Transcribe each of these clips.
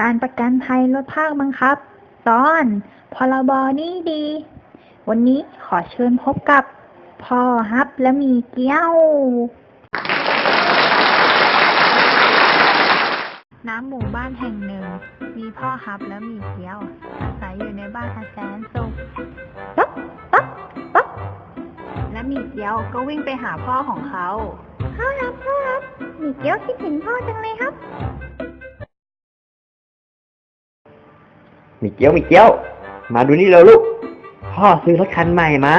การประกันภัยลดภาคบังคับ ตอน พรบนี้ดี วันนี้ขอเชิญพบกับพ่อฮับและมีเกี้ยว น้ำหมู่บ้านแห่งหนึ่ง มีพ่อฮับและมีเกี้ยว อาศัยอยู่ในบ้านอันแสนสุขปั๊บปั๊บปั๊บและมีเกี้ยวก็วิ่งไปหาพ่อของเขาพ่อครับพ่อครับมีเกี้ยวคิดถึงพ่อจังเลยครับ มีเกี้ยวมีเกี้ยว มาดูนี่เร็วลูก พ่อซื้อรถคันใหม่มา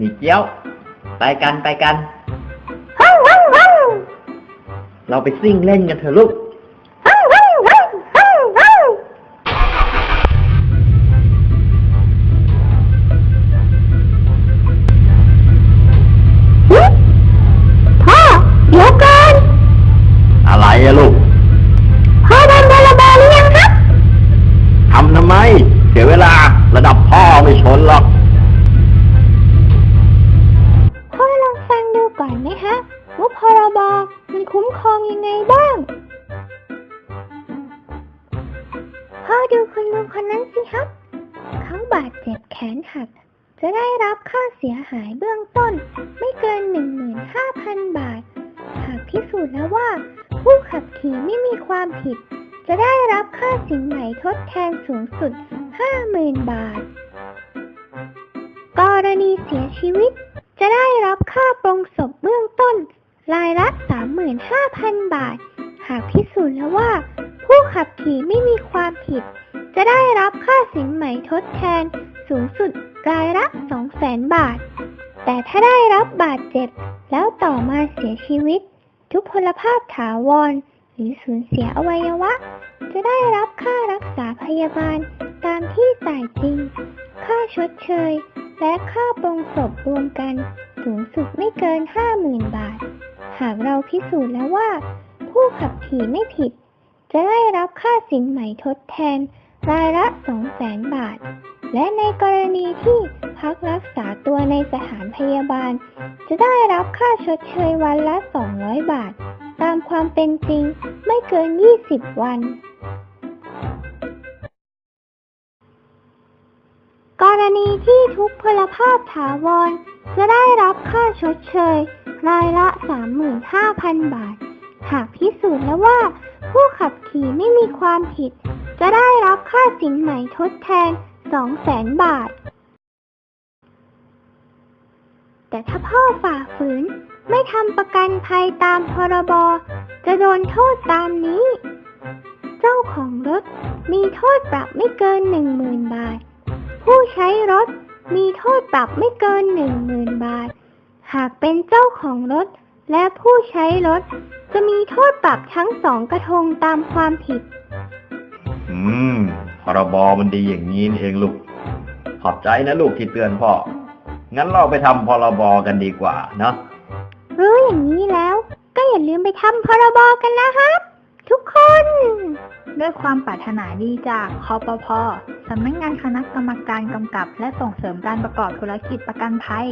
มีเกี้ยว ไปกันไปกัน เราไปซิ่งเล่นกันเถอะลูก พ่อดูคุณลุงคนนั้นสิครับ เขาบาดเจ็บแขนหัก จะได้รับค่าเสียหายเบื้องต้น ไม่เกิน 15,000 บาท หากพิสูจน์แล้วว่า ผู้ขับขี่ไม่มีความผิด จะได้รับค่าสินไหมทดแทนสูงสุด 50,000 บาท กรณีเสียชีวิต จะได้รับค่าปรงศพเบื้องต้น รายละ 35,000 บาท หากพิสูจน์แล้วว่า ผู้ขับขี่ไม่มีความผิด จะได้รับค่าสินไหมทดแทนสูงสุดรายละ 200,000 บาท แต่ถ้าได้รับบาดเจ็บ แล้วต่อมาเสียชีวิต ทุพพลภาพถาวร หรือสูญเสียอวัยวะ จะได้รับค่ารักษาพยาบาลตามที่จ่ายจริง ค่าชดเชย และค่าปรงศพรวมกันสูงสุดไม่เกิน 50,000 บาท หากเราพิสูจน์แล้วว่า ผู้ขับขี่ไม่ผิด จะได้รับค่าสินไหม่ทดแทนรายละ200,000บาท และในกรณีที่พักรักษาตัวในสถานพยาบาล จะได้รับค่าชดเชยวันละ 200 บาท ตามความเป็นจริงไม่เกิน 20 วัน กรณีที่ทุกพลภาพถาวร จะได้รับค่าชดเชย รายละ 35,000 บาท หากพิสูจน์แล้วว่า ผู้ขับขี่ไม่มีความผิด จะได้รับค่าสินไหมทดแทน 200,000 บาท แต่ถ้าพ่อฝ่าฝืน ไม่ทำประกันภัยตามพรบ จะโดนโทษตามนี้ เจ้าของรถมีโทษปรับไม่เกิน 10,000 บาท ผู้ใช้รถมีโทษปรับไม่เกิน 10,000 บาท หากเป็นเจ้าของรถ และผู้ใช้รถ จะมีโทษปรับทั้งสองกระทงตามความผิด อืมพรบมันดีอย่างนี้นี่เองลูก ขอบใจนะลูกที่เตือนพ่อ งั้นเราไปทำพรบกันดีกว่าเนาะ รู้อย่างนี้แล้ว ก็อย่าลืมไปทำพรบกันนะครับ ทุกคน ด้วยความปรารถนาดีจากคอปพสำนักงานคณะกรรมการกำกับ และส่งเสริมการประกอบธุรกิจประกันภัย